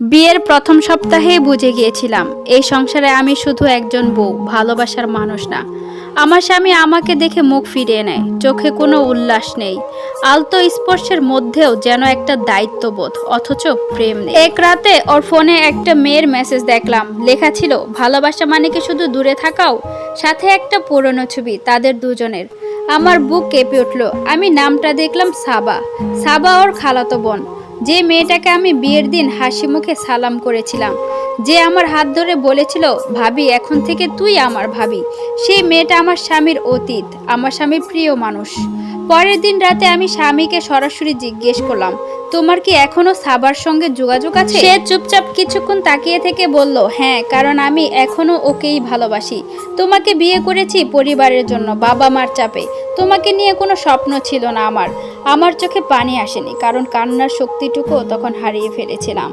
বিয়ের প্রথম সপ্তাহেই বুঝে গিয়েছিলাম, এই সংসারে আমি শুধু একজন বউ, ভালোবাসার মানুষ না। আমার স্বামী আমাকে দেখে মুখ ফিরিয়ে নেয়, চোখে কোনো উল্লাস নেই। আলতো স্পর্শের মধ্যেও যেন একটা দায়িত্ববোধ, অথচ প্রেম নেই। এক রাতে ওর ফোনে একটা মেয়ের মেসেজ দেখলাম, লেখা ছিল, ভালোবাসা মানে কি শুধু দূরে থাকাও? সাথে একটা পুরনো ছবি, তাদের দুজনের। আমার বুক কেঁপে উঠল, আমি নামটা দেখলাম সাবা। সাবা ওর খালাতো বোন। যে মেয়েটাকে আমি বিয়ের দিন হাসি মুখে সালাম করেছিলাম, যে আমার হাত ধরে বলেছিল, ভাবি, এখন থেকে তুই আমার ভাবি। সেই মেয়েটা আমার স্বামীর অতীত, আমার স্বামীর প্রিয় মানুষ। পরের দিন রাতে আমি স্বামীকে সরাসরি জিজ্ঞেস করলাম, তোমার কি এখনও সাবার সঙ্গে যোগাযোগ আছে? সে চুপচাপ কিছুক্ষণ তাকিয়ে থেকে বলল হ্যাঁ কারণ আমি এখনও ওকেই ভালোবাসি। তোমাকে বিয়ে করেছি পরিবারের জন্য, বাবা মার চাপে। তোমাকে নিয়ে কোনো স্বপ্ন ছিল না আমার। আমার চোখে পানি আসেনি, কারণ কান্নার শক্তিটুকু তখন হারিয়ে ফেলেছিলাম।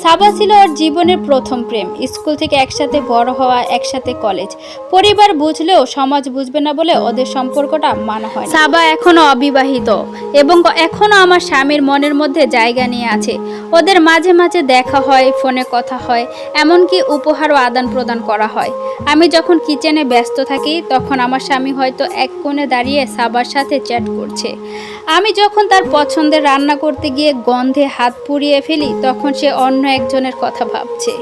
সাবা ছিল ওর জীবনের প্রথম প্রেম। স্কুল থেকে একসাথে বড় হওয়া, একসাথে কলেজ। পরিবার বুঝলেও সমাজ বুঝবে না বলে ওদের সম্পর্কটা মানা হয় সাবা এখনও অবিবাহিত এবং এখনও আমার স্বামীর মনের মধ্যে জায়গা নিয়ে আছে। ওদের মাঝে মাঝে দেখা হয়, ফোনে কথা হয়, এমনকি উপহারও আদান প্রদান করা হয়। আমি যখন কিচেনে ব্যস্ত থাকি, তখন আমার স্বামী হয়তো এক কোণে দাঁড়িয়ে সাবার সাথে চ্যাট করছে। আমি যখন তার পছন্দের রান্না করতে গিয়ে গন্ধে হাত পুড়িয়ে ফেলি, তখন সে অন্য একজনের কথা ভাবছে।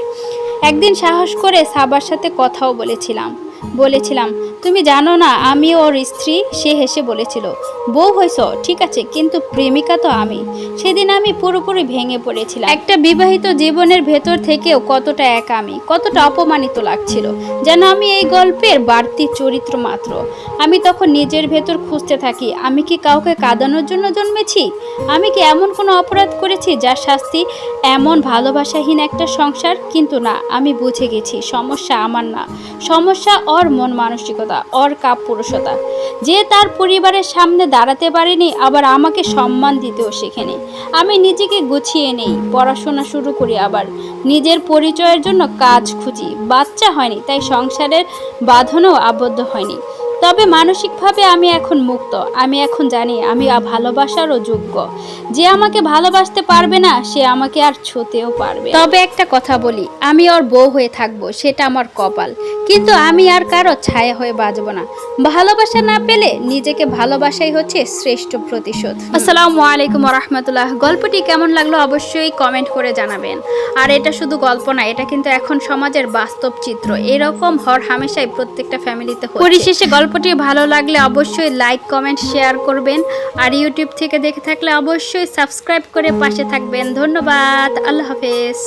একদিন সাহস করে সাবার সাথে কথাও বলেছিলাম। বলেছিলাম, তুমি জানো না, আমি ওর স্ত্রী? সে হেসে বলেছিল, বউ হয়েছ ঠিক আছে, কিন্তু প্রেমিকা তো আমি। সেদিন আমি পুরোপুরি ভেঙে পড়েছিলাম। একটা বিবাহিত জীবনের ভেতর থেকেও কতটা একা আমি, কতটা অপমানিত লাগছিল। যেন আমি এই গল্পের বাড়তি চরিত্র মাত্র। আমি তখন নিজের ভেতর খুঁজতে থাকি, আমি কি কাউকে কাঁদানোর জন্য জন্মেছি? আমি কি এমন কোনো অপরাধ করেছি যার শাস্তি এমন ভালোবাসাহীন একটা সংসার? কিন্তু না, আমি বুঝে গেছি, সমস্যা আমার না। সমস্যা ওর মন মানসিকতা, ওর কাপুরুষতা যে তার পরিবারের সামনে দাঁড়াতে পারেনি, আবার আমাকে সম্মান দিতেও শেখেনি। আমি নিজেকে গুছিয়ে নেই, পড়াশোনা শুরু করি আবার। নিজের পরিচয়ের জন্য কাজ খুঁজি। বাচ্চা হয়নি, তাই সংসারের বাঁধনও আবদ্ধ হয়নি। তবে মানসিকভাবে আমি এখন মুক্ত। আমি এখন জানি আমি ভালোবাসারও যোগ্য। যে আমাকে ভালোবাসতে পারবে না সে আমাকে আর ছুতেও পারবে তবে একটা কথা বলি আমি ওর বউ হয়ে থাকব সেটা আমার কপাল। কিন্তু আমি আর কারও ছায়া হয়ে বাঁচবো না। ভালোবাসা না পেলে নিজেকে ভালোবাসাই হচ্ছে শ্রেষ্ঠ প্রতিশোধ। আসসালামু আলাইকুম রহমতুল্লাহ গল্পটি কেমন লাগল অবশ্যই কমেন্ট করে জানাবেন। আর এটা শুধু গল্প না এটা কিন্তু এখন সমাজের বাস্তব চিত্র। এরকম হর হামেশাই প্রত্যেকটা ফ্যামিলিতে পরিশেষে পরিশেষে গল্পটি ভালো লাগলে অবশ্যই লাইক কমেন্ট শেয়ার করবেন। আর ইউটিউব থেকে দেখে থাকলে অবশ্যই সাবস্ক্রাইব করে পাশে থাকবেন। ধন্যবাদ। আল্লাহ হাফেজ।